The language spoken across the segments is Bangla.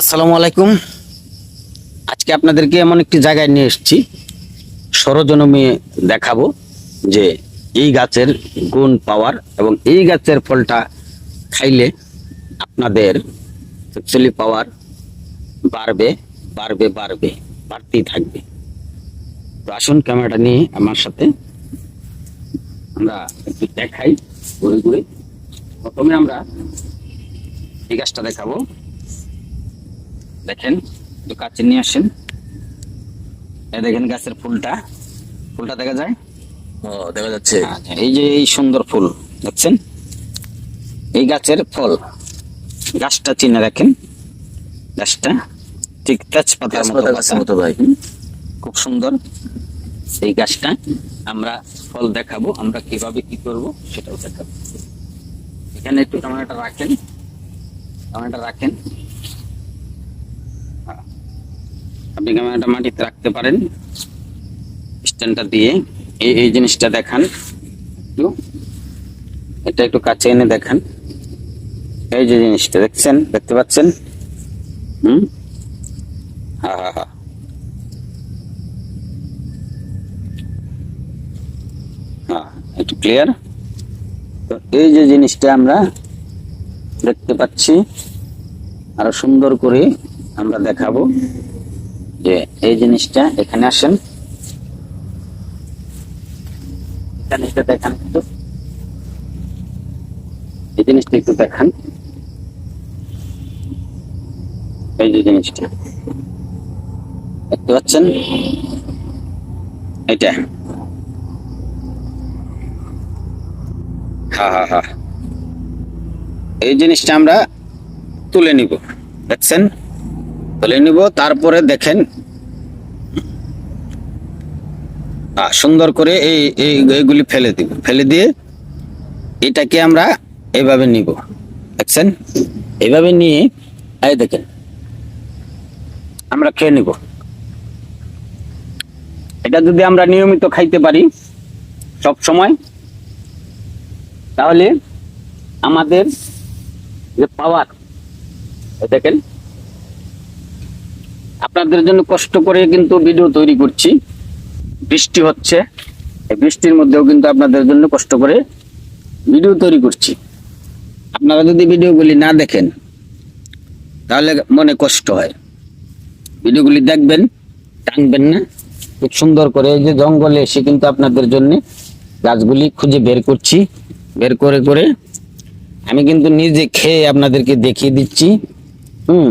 আসসালামু আলাইকুম। আজকে আপনাদেরকে এমন একটি জায়গায় নিয়ে এসেছি। সরজনমে দেখাবো যে এই গাছের গুণ পাওয়ার এবং এই গাছের ফলটা খাইলে আপনাদের সেক্সুয়ালি পাওয়ার বাড়বে বাড়বে বাড়বে, বাড়তেই থাকবে। তো আসুন ক্যামেরাটা নিয়ে আমার সাথে আমরা একটু দেখাই, ঘুরে ঘুরে। প্রথমে আমরা এই গাছটা দেখাবো। দেখেন একটু কাছে নিয়ে আসেন। এই দেখেন গাছের ফুলটা। ফুলটা দেখা যায়? ও দেখা যাচ্ছে। আচ্ছা, এই যে এই সুন্দর ফুল দেখছেন? এই গাছের ফল। গাছটা চিনে রাখেন। গাছটা ঠিক তেজপাতার মতো গাছের মতো ভাই। খুব সুন্দর। এই গাছটা আমরা ফল দেখাবো আমরা কীভাবে কি করব সেটাও দেখাবো। এখানে একটু টমেটোটা রাখেন। টমেটো রাখেন হ্যাঁ। আপনি ক্যামেরাটা মাটিতে রাখতে পারেন। স্ট্যান্ডটা দিয়ে এই এই জিনিসটা দেখান। একটু। এটা একটু কাছে এনে দেখান। এই যে জিনিসটা, দেখছেন? দেখতে পাচ্ছেন? হুম? হ্যাঁ হ্যাঁ হ্যাঁ হ্যাঁ একটু ক্লিয়ার তো এই যে জিনিসটা আমরা দেখতে পাচ্ছি, আরও সুন্দর করে আমরা দেখাবো। যে এই জিনিসটা এখানে আসেন। এটা দেখান একটু। এই জিনিসটা একটু দেখান। এই যে জিনিসটা। দেখতে পাচ্ছেন? এটা হ্যাঁ হ্যাঁ হ্যাঁ এই জিনিসটা আমরা তুলে নিব। দেখছেন? তুলে নিব, তারপরে দেখেন। সুন্দর করে এই এই, এইগুলি ফেলে দিব। ফেলে দিয়ে এটাকে আমরা এভাবে নিব। দেখছেন? এভাবে নিয়ে, এই দেখেন, আমরা খেয়ে নিব। এটা যদি আমরা নিয়মিত খাইতে পারি সব সময়, তাহলে আমাদের যে পাওয়ার দেখেন আপনাদের জন্য কষ্ট করে কিন্তু ভিডিও তৈরি করছি। বৃষ্টি হচ্ছে, এই বৃষ্টির মধ্যেও কিন্তু আপনাদের জন্য কষ্ট করে ভিডিও তৈরি করছি। আপনারা যদি ভিডিওগুলি না দেখেন, তাহলে মনে কষ্ট হয়। ভিডিওগুলি দেখবেন, টানবেন না। খুব সুন্দর করে এই যে জঙ্গলে এসে কিন্তু আপনাদের জন্য গাছগুলি খুঁজে বের করছি। বের করে করে আমি কিন্তু নিজে খেয়ে আপনাদেরকে দেখিয়ে দিচ্ছি। হুম,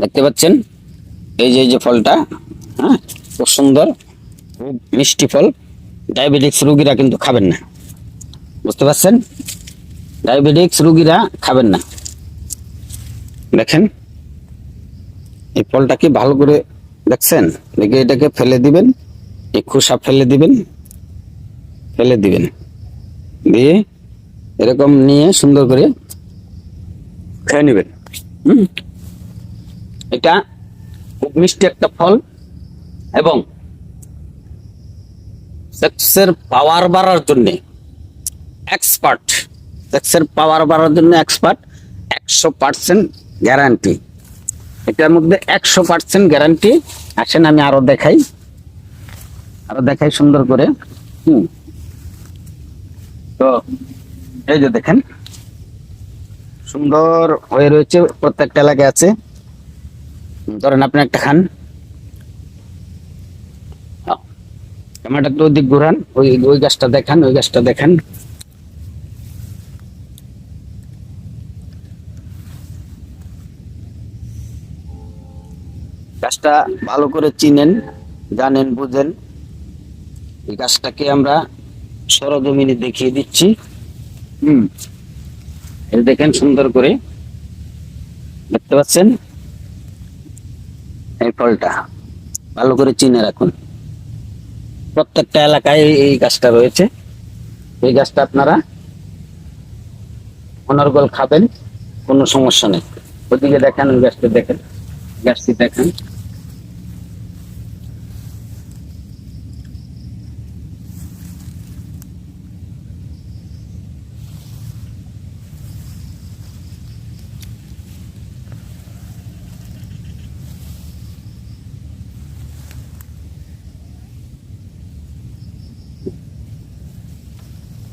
দেখতে পাচ্ছেন? এই যে যে ফলটা হ্যাঁ খুব সুন্দর, খুব মিষ্টি ফল। ডায়াবেটিক্স রুগীরা কিন্তু খাবেন না। বুঝতে পারছেন? ডায়াবেটিক্স রুগীরা খাবেন না। দেখেন, এই ফলটাকে ভালো করে দেখছেন? দেখে এটাকে ফেলে দিবেন, এই খোসা ফেলে দিবেন ফেলে দিবেন। দিয়ে এরকম নিয়ে সুন্দর করে খেয়ে নেবেন। হুম? এটা মিষ্টি একটা ফল এবং সেক্সের পাওয়ার বাড়ার জন্য এক্সপার্ট সেক্সের পাওয়ার বাড়ার জন্য এক্সপার্ট একশো পার্সেন্ট গ্যারান্টি এটার মধ্যে একশো পার্সেন্ট গ্যারান্টি আসেন, আমি আরও দেখাই। আরও দেখাই সুন্দর করে। হুম। তো, এই যে দেখেন, সুন্দর হয়ে রয়েছে, প্রত্যেকটা এলাকায় আছে। ধরেন আপনি একটা খান। ক্যামেরাটা একটু ওদিক ঘুরান, ওই ওই গাছটা দেখান, ওই গাছটা দেখান। গাছটা ভালো করে চিনেন, জানেন, বুঝেন। এই গাছটাকে আমরা সরজমিনে দেখিয়ে দিচ্ছি। হুম। দেখেন সুন্দর করে। দেখতে পাচ্ছেন? ফলটা ভালো করে চিনে রাখুন। প্রত্যেকটা এলাকায় এই- গাছটা রয়েছে। এই গাছটা আপনারা অনর্গল খাবেন, কোনো সমস্যা নেই। ওদিকে দেখেন, ওই গাছটা দেখেন, গাছটি দেখেন।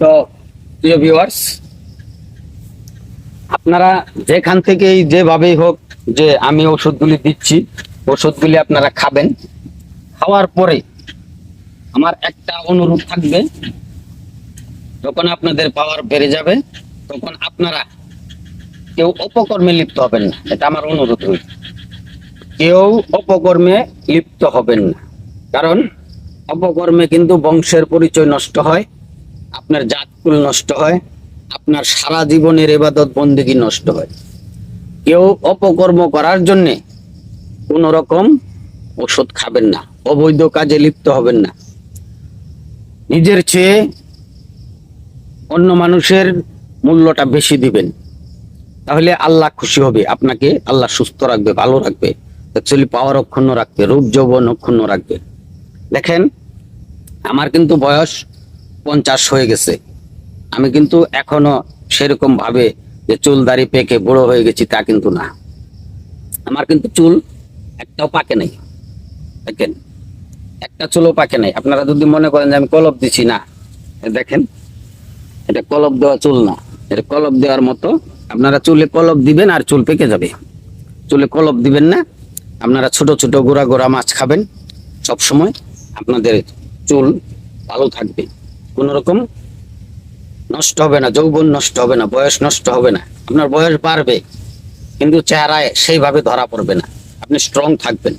তো প্রিয় ভিউয়ার্স আপনারা যেখান থেকেই যেভাবেই হোক যে আমি ওষুধগুলি দিচ্ছি, ওষুধগুলি আপনারা খাবেন। খাওয়ার পরে আমার একটা অনুরোধ থাকবে, যখন আপনাদের পাওয়ার বেড়ে যাবে, তখন আপনারা কেউ অপকর্মে লিপ্ত হবেন না। এটা আমার অনুরোধ রইল। কেউ অপকর্মে লিপ্ত হবেন না। কারণ অপকর্মে কিন্তু বংশের পরিচয় নষ্ট হয় আপনার জাতকুল নষ্ট হয়, আপনার সারা জীবনের এবাদত বন্দিগি নষ্ট হয়। কেউ অপকর্ম করার জন্যে কোন রকম ওষুধ খাবেন না, অবৈধ কাজে লিপ্ত হবেন না। নিজের চেয়ে অন্য মানুষের মূল্যটা বেশি দিবেন। তাহলে আল্লাহ খুশি হবে, আপনাকে আল্লাহ সুস্থ রাখবে, ভালো রাখবে অ্যাকচুয়ালি পাওয়ার অক্ষুণ্ণ রাখবে রূপ যৌবন অক্ষুণ্ণ রাখবে। দেখেন, আমার কিন্তু বয়স পঞ্চাশ হয়ে গেছে। আমি কিন্তু এখনও সেরকম ভাবে যে চুল দাড়ি পেকে বড় হয়ে গেছি তা কিন্তু না। আমার কিন্তু চুল একটাও পাকে নাই। দেখেন, একটা চুলও পাকে নাই। আপনারা যদি মনে করেন যে আমি কলপ দিছি না দেখেন, এটা কলপ দেওয়া চুল না। এটা কলপ দেওয়ার মতো আপনারা চুলে কলপ দিবেন আর চুল পেকে যাবে। চুলে কলপ দিবেন না, আপনারা ছোট ছোট গোড়া গোড়া মাছ খাবেন। সব সময় আপনাদের চুল ভালো থাকবে। কোন রকম নষ্ট হবে না, যৌবন নষ্ট হবে না, বয়স নষ্ট হবে না। আপনার বয়স বাড়বে, কিন্তু চেহারায় সেইভাবে ধরা পড়বে না। আপনি স্ট্রং থাকবেন।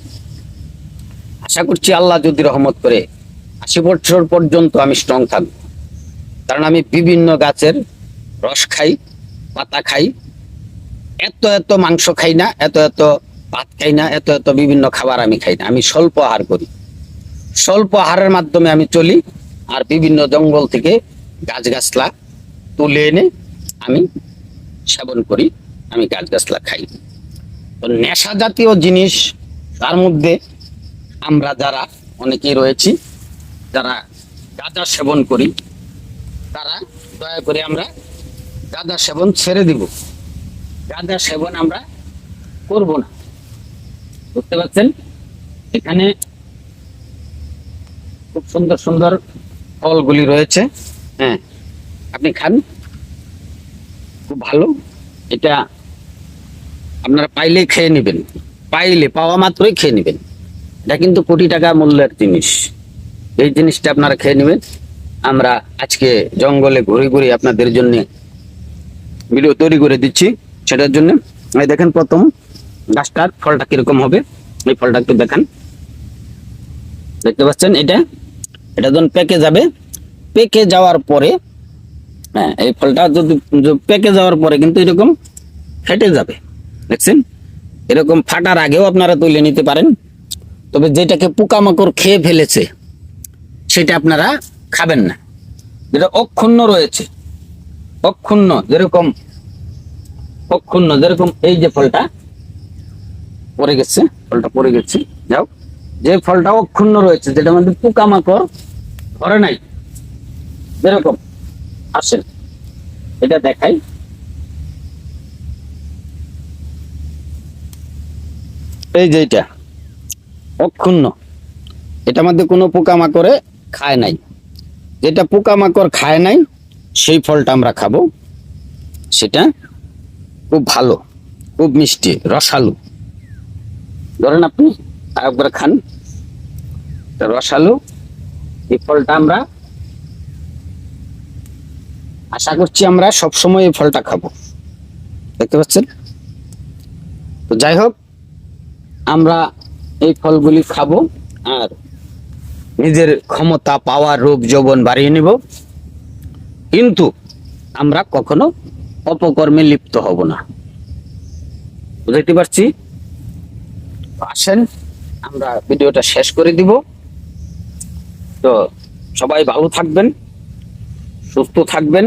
আশা করছি আল্লাহ যদি রহমত করে, আশি বছর পর্যন্ত আমি স্ট্রং থাকব। কারণ আমি বিভিন্ন গাছের রস খাই, পাতা খাই, এত এত মাংস খাই না, এত এত ভাত খাই না, এত এত বিভিন্ন খাবার আমি খাই না। আমি স্বল্প আহার করি। স্বল্প আহারের মাধ্যমে আমি চলি আর বিভিন্ন জঙ্গল থেকে গাছগাছলা তুলে এনে আমি সেবন করি, আমি গাছগাছলা খাই। তো নেশা জাতীয় জিনিস, তার মধ্যে আমরা যারা অনেকেই রয়েছি, যারা গাঁজা সেবন করি, তারা দয়া করে আমরা গাঁজা সেবন ছেড়ে দিব। গাঁজা সেবন আমরা করব না। বুঝতে পারছেন? এখানে খুব সুন্দর সুন্দর ফলগুলি রয়েছে। হ্যাঁ। আপনি খান। খুব ভালো। এটা আপনারা পাইলে খেয়ে নেবেন। পাইলে পাওয়া মাত্রই খেয়ে নেবেন। এটা কিন্তু কোটি টাকা মূল্যের জিনিস। এই জিনিসটা আপনারা খেয়ে নেবেন। আমরা আজকে জঙ্গলে ঘুরে ঘুরে আপনাদের জন্য ভিডিও তৈরি করে দিচ্ছি সেটার জন্য। এই দেখেন প্রথম গাছটার ফলটা কীরকম হবে। এই ফলটা একটু দেখান। দেখতে পাচ্ছেন এটা? এটা যখন পেকে যাবে, পেকে যাওয়ার পরে হ্যাঁ এই ফলটা যদি পেকে যাওয়ার পরে কিন্তু এরকম ফেটে যাবে, দেখছেন? এরকম ফাটার আগেও আপনারা তুলে নিতে পারেন। তবে যেটাকে পোকামাকড় খেয়ে ফেলেছে, সেটা আপনারা খাবেন না। যেটা অক্ষুণ্ণ রয়েছে, অক্ষুণ্ণ যেরকম অক্ষুণ্ণ যেরকম এই যে ফলটা পড়ে গেছে, ফলটা পড়ে গেছে, যাও। যে ফলটা অক্ষুণ্ণ রয়েছে যেটা মধ্যে পোকামাকড় ধরে নাই। যেরকম আসেন, এটা দেখাই। এই যে এটা, অক্ষুণ্ণ। এটার মধ্যে কোনো পোকামাকড়ে খায় নাই। যেটা পোকামাকড় খায় নাই, সেই ফলটা আমরা খাব। সেটা খুব ভালো, খুব মিষ্টি, রসালো। ধরেন আপনি। একবার খান। রসালো। এই ফলটা আমরা আশা করছি আমরা সব সময় এই ফলটা খাব। দেখতে পাচ্ছেন? তো যাই হোক, আমরা এই ফলগুলি খাব আর নিজের ক্ষমতা, পাওয়ার রূপ যৌবন বাড়িয়ে নিব। কিন্তু আমরা কখনো অপকর্মে লিপ্ত হব না। বুঝতে পারছি? আসেন। আমরা ভিডিওটা শেষ করে দিব। তো সবাই ভালো থাকবেন, সুস্থ থাকবেন।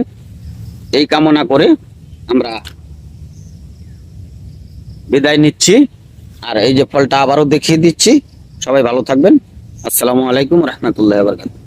এই কামনা করে আমরা বিদায় নিচ্ছি। আর এই যে ফলটা আবারও দেখিয়ে দিচ্ছি। সবাই ভালো থাকবেন। আসসালামু আলাইকুম রহমতুল্লাহ